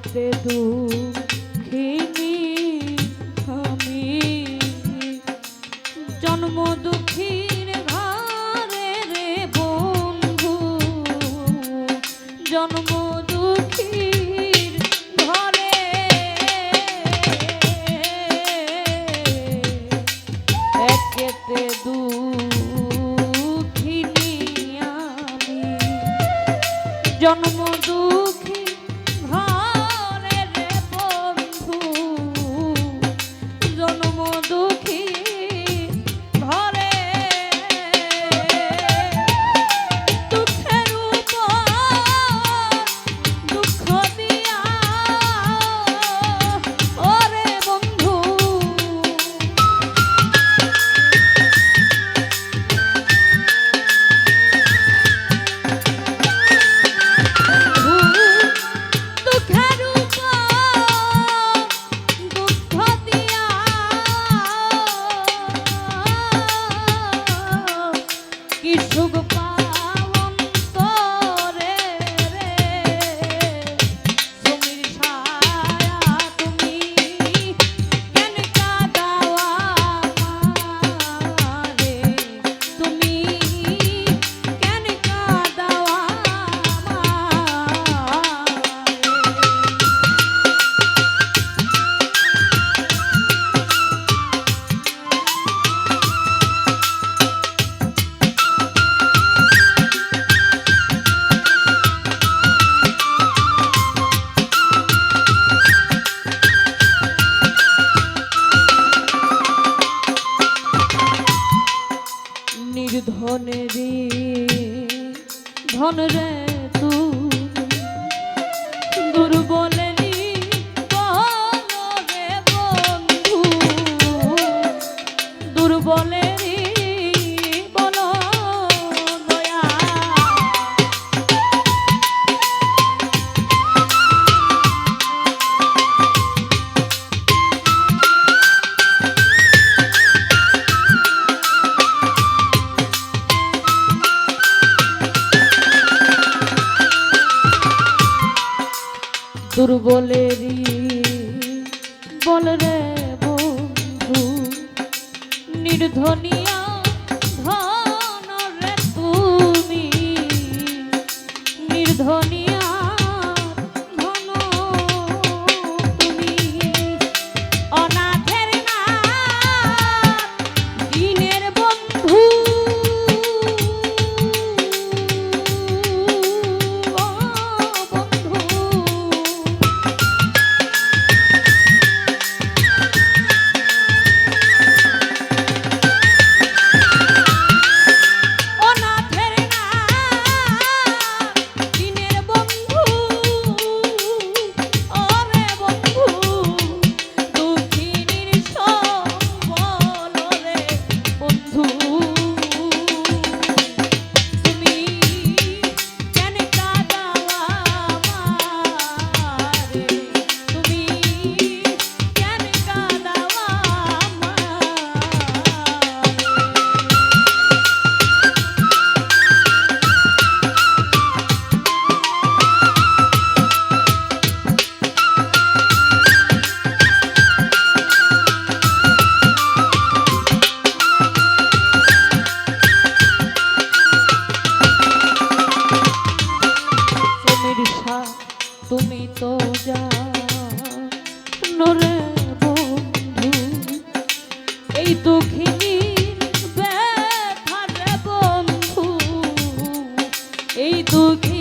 ক্ষেত্রে দুঃখিনী আমি। জন্ম বন্ধু। জন্ম একেতে আমি। জন্ম দুঃখ ইচ্ছুক পা ধনেরি ধন রে। দুর্বলেরই বল রে বন্ধু নির্ধনী এই দুঃখিনী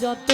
যত